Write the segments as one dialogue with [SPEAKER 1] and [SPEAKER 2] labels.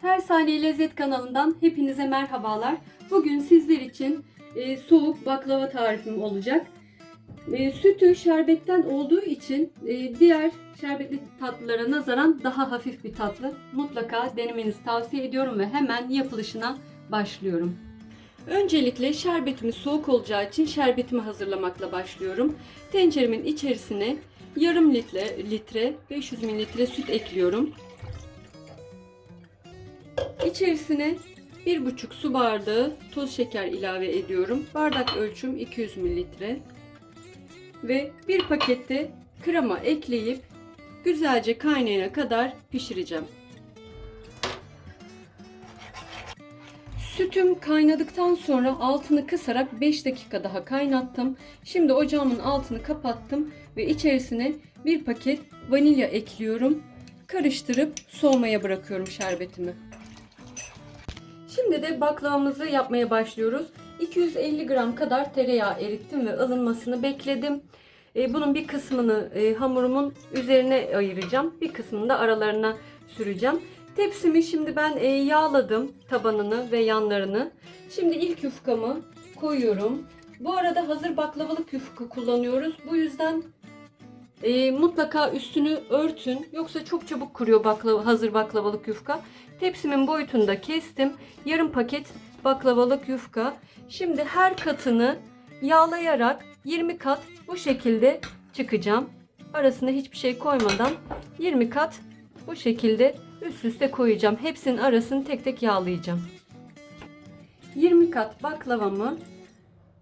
[SPEAKER 1] Her Saniye Lezzet kanalından hepinize merhabalar. Bugün sizler için e, soğuk baklava tarifim olacak. E, sütü şerbetten olduğu için e, diğer şerbetli tatlılara nazaran daha hafif bir tatlı. Mutlaka denemenizi tavsiye ediyorum ve hemen yapılışına başlıyorum. Öncelikle şerbetimiz soğuk olacağı için şerbetimi hazırlamakla başlıyorum. Tenceremin içerisine yarım litre, litre 500 mililitre süt ekliyorum. İçerisine 1,5 su bardağı toz şeker ilave ediyorum. Bardak ölçüm 200 mililitre. Ve bir pakette krema ekleyip güzelce kaynayana kadar pişireceğim. Sütüm kaynadıktan sonra altını kısarak 5 dakika daha kaynattım. Şimdi ocağımın altını kapattım ve içerisine bir paket vanilya ekliyorum. Karıştırıp soğumaya bırakıyorum şerbetimi. Şimdi de baklavamızı yapmaya başlıyoruz. 250 gram kadar tereyağı erittim ve ılınmasını bekledim. E, Bunun bir kısmını e, hamurumun üzerine ayıracağım. Bir kısmını da aralarına süreceğim. Tepsimi şimdi ben e, yağladım tabanını ve yanlarını. Şimdi ilk yufkamı koyuyorum. Bu arada hazır baklavalık yufka kullanıyoruz. Bu yüzden e, mutlaka üstünü örtün. Yoksa çok çabuk kuruyor baklava, hazır baklavalık yufka. Tepsimin boyutunu da kestim. Yarım paket baklavalık yufka. Şimdi her katını yağlayarak 20 kat bu şekilde çıkacağım. Arasına hiçbir şey koymadan 20 kat bu şekilde üst üste koyacağım. Hepsinin arasını tek tek yağlayacağım. 20 kat baklavamı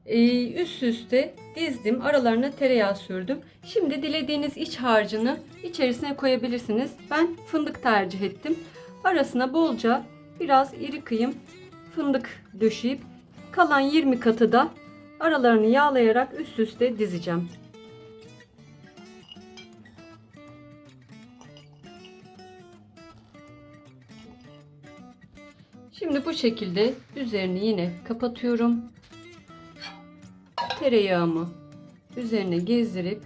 [SPEAKER 1] e, üst üste dizdim. Aralarına tereyağı sürdüm. Şimdi dilediğiniz iç harcını içerisine koyabilirsiniz. Ben fındık tercih ettim. Arasına bolca biraz iri kıyım fındık döşeyip kalan 20 katı da aralarını yağlayarak üst üste dizeceğim. Şimdi bu şekilde üzerini yine kapatıyorum. Tereyağımı üzerine gezdirip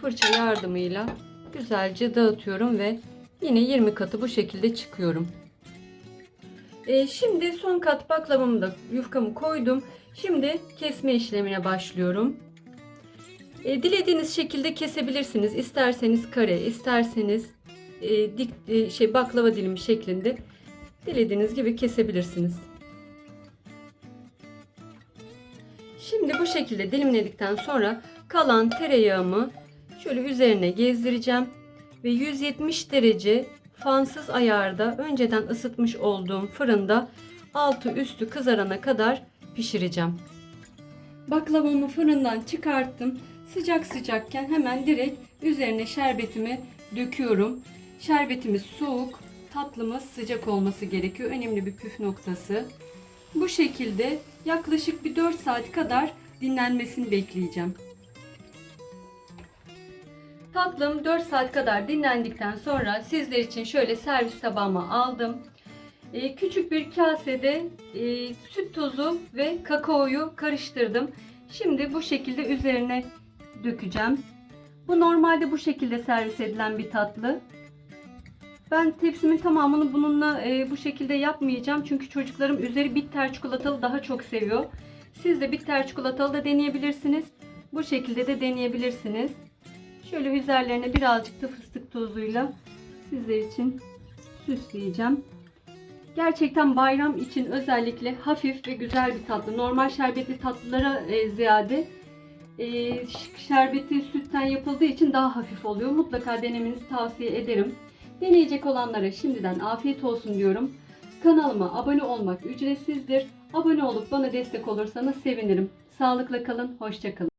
[SPEAKER 1] fırça yardımıyla güzelce dağıtıyorum ve yine 20 katı bu şekilde çıkıyorum. Ee, şimdi son kat baklavamı da yufkamı koydum. Şimdi kesme işlemine başlıyorum. Ee, dilediğiniz şekilde kesebilirsiniz. İsterseniz kare, isterseniz e, dik e, şey baklava dilimi şeklinde dilediğiniz gibi kesebilirsiniz. Bu şekilde dilimledikten sonra kalan tereyağımı şöyle üzerine gezdireceğim ve 170 derece fansız ayarda önceden ısıtmış olduğum fırında altı üstü kızarana kadar pişireceğim. Baklavamı fırından çıkarttım. Sıcak sıcakken hemen direkt üzerine şerbetimi döküyorum. Şerbetimiz soğuk, tatlımız sıcak olması gerekiyor. Önemli bir püf noktası. Bu şekilde yaklaşık bir 4 saat kadar dinlenmesini bekleyeceğim. Tatlım 4 saat kadar dinlendikten sonra sizler için şöyle servis tabağıma aldım. Ee, küçük bir kasede e, süt tozu ve kakaoyu karıştırdım. Şimdi bu şekilde üzerine dökeceğim. Bu normalde bu şekilde servis edilen bir tatlı. Ben tepsimin tamamını bununla e, bu şekilde yapmayacağım. Çünkü çocuklarım üzeri bitter çikolatalı daha çok seviyor. Siz de bitter çikolatalı da deneyebilirsiniz. Bu şekilde de deneyebilirsiniz. Şöyle üzerlerine birazcık da fıstık tozuyla sizler için süsleyeceğim. Gerçekten bayram için özellikle hafif ve güzel bir tatlı. Normal şerbetli tatlılara e, ziyade e, şerbeti sütten yapıldığı için daha hafif oluyor. Mutlaka denemenizi tavsiye ederim. Deneyecek olanlara şimdiden afiyet olsun diyorum. Kanalıma abone olmak ücretsizdir. Abone olup bana destek olursanız sevinirim. Sağlıkla kalın, hoşça kalın.